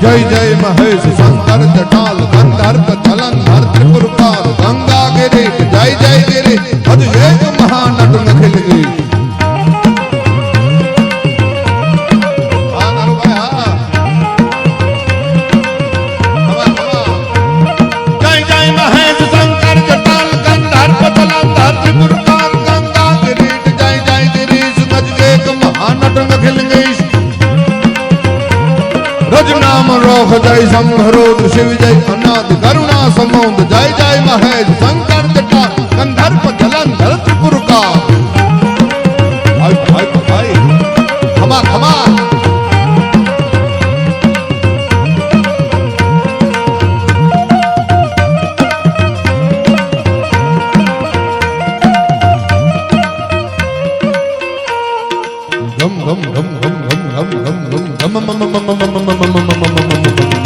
જય જય મહેશ શંકર જટાલ ગંધર્વ જલંધર ત્રિપુરકાર ગંગા ગિરી જય જય ગિરી હજ એક મહાનટ નખિલ ગઈ કરુણા સમોદ જય જય મહેશ શંકર જટા ગંધર્વ જલંધર ત્રિપુરકા ભાઈ ભાઈ ભાઈ ખમા ખમા ગમ ગમ ગમ ગમ ગમ ગમ ગમ ગમ ગમ મમ મમ મમ મમ મમ મમ મમ અન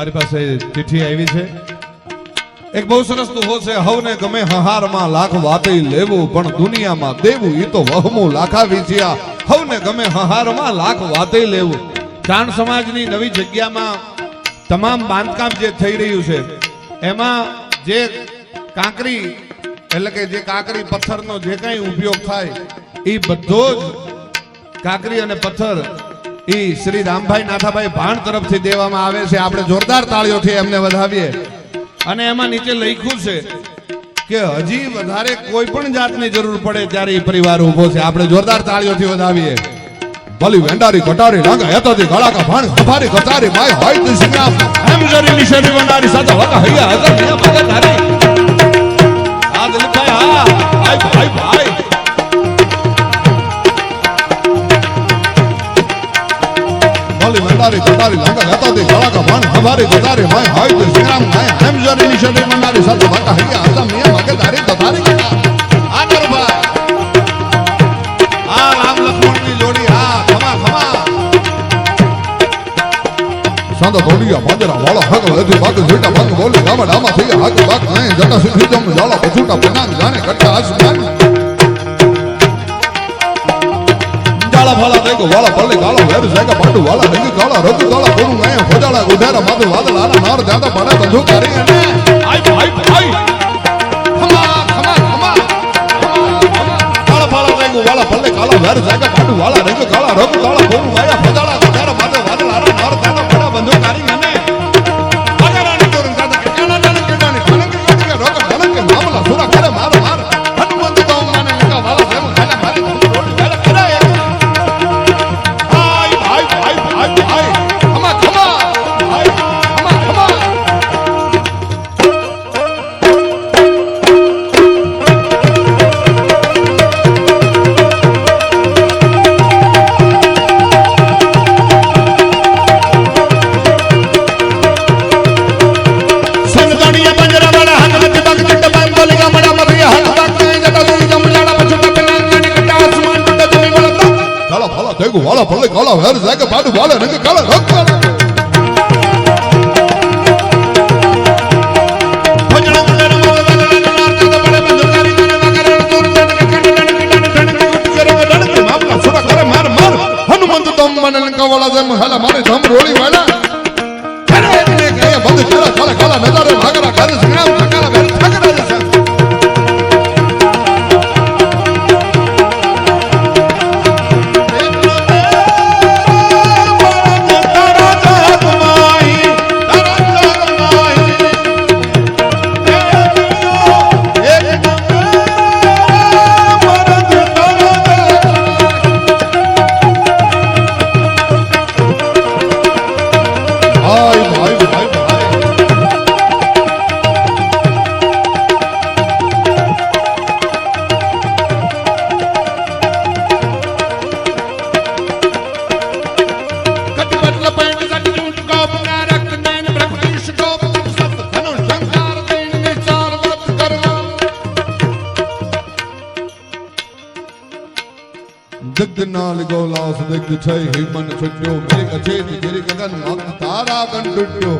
મારી પાસે ચિઠ્ઠી આવી છે. એક બહુ સરસ દુહો છે હવને ગમે હહારમાં લાખ વાતે લેવું, પણ દુનિયામાં દેવું એ તો વહમું લાખા વિજ્યા હવને ગમે હહારમાં લાખ વાતે લેવું. ચાણ સમાજની નવી જગ્યામાં તમામ બાંધકામ જે થઈ રહ્યું છે, એમાં જે કાંકરી, એટલે કે જે કાંકરી પથ્થરનો જે કાંઈ ઉપયોગ થાય એ બધો જ કાંકરી અને પથ્થર ઈ શ્રી રામભાઈ નાથાભાઈ ભાણ તરફથી દેવામાં આવે છે. આપણે જોરદાર તાળીઓથી એમને વધાવીએ. અને એમાં નીચે લખ્યું છે કે હજી વધારે કોઈ પણ જાતની જરૂર પડે ત્યારે એ પરિવાર ઊભો છે. આપણે જોરદાર તાળીઓથી વધાવીએ. ભલી વેંડારી કટારી લાંગા હેતોથી ગળાકા ભાણ કફારી કટારી માય હોય તો સંગ્રામ એમ જરી નિશેની વંડારી સાથે વગા હૈયા હતા. મિયા ભગત હરી આ દિલીપભાઈ, હા. ભાઈ ભાઈ. મારી લાગા રહેતા તે જળાકા ભાન હવારે જતારે માય હાય તો શ્રીરામ નાય હેમ જરી નિશરે મનારી સાથે માતા હૈયા હતા, મિયા માગે તારી તતારી કેતા આ કરો ભાઈ. હક લેતી બાગ, ઝીટા, બાગ, બોલી ડામા થઈ હાક બાગ નહીં જટા સુધી જમ જાળા પછૂટા બનાંગ જાણે કટ્ટા આસમાન. વાળા રંગ વાળા ભલે કાળો વેર જાગા પાંડુ વાળા રંગ કાળા રંગ કાળા ગુરુ ને ખોડાળા ઉધારા માથે વાદળ આરા નાર દાદા ભણે ધંધો કરી અને આઈ આઈ આઈ ખમા ખમા ખમા વાળા વાળા રંગ વાળા ભલે કાળા વેર જાગા પાંડુ વાળા રંગ કાળા રંગ કાળા ગુરુ આયા ભેગું વાળા ભલે કાળા વેર જાગે પાડું વાળે રંગ કાળા રંગ હનુમંત તમ મને લંકાવાળા જેમ હેલા મારી ધમ રોળી વાળા જગ નાલ ગોલાસ દિગ છે ਮਨ છૂટ્યો મેરી અછેત ગિરી ગગન મગ તારા કન તૂટ્યો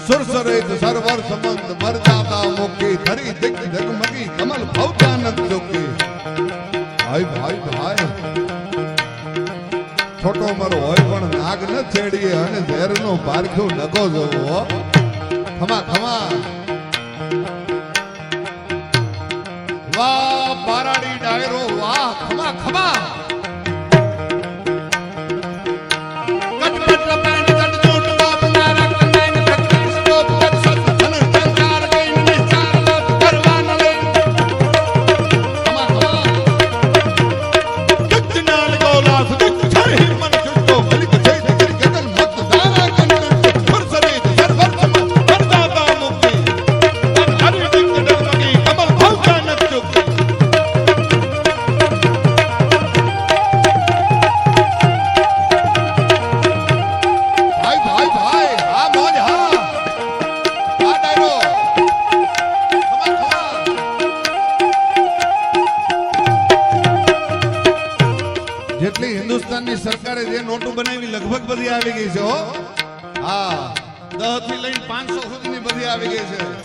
સુરસરેત સરવર સમંત મરજાતા મુખી ધરી દિગ જગમગી કમલ ભવતાનક જોકી ભાઈ ભાઈ ભાઈ છોટો મરો હોય પણ નાગ ન છેડીએ અને ઝેરનો પારખ્યો નકો જોવો ખમા ખમા વાહ બારાડી ડાયરો વાહ ખમા ખમા બધી આવી ગઈ છે, હો. હા. દસથી લઈને પાંચસો સુધીની બધી આવી ગઈ છે.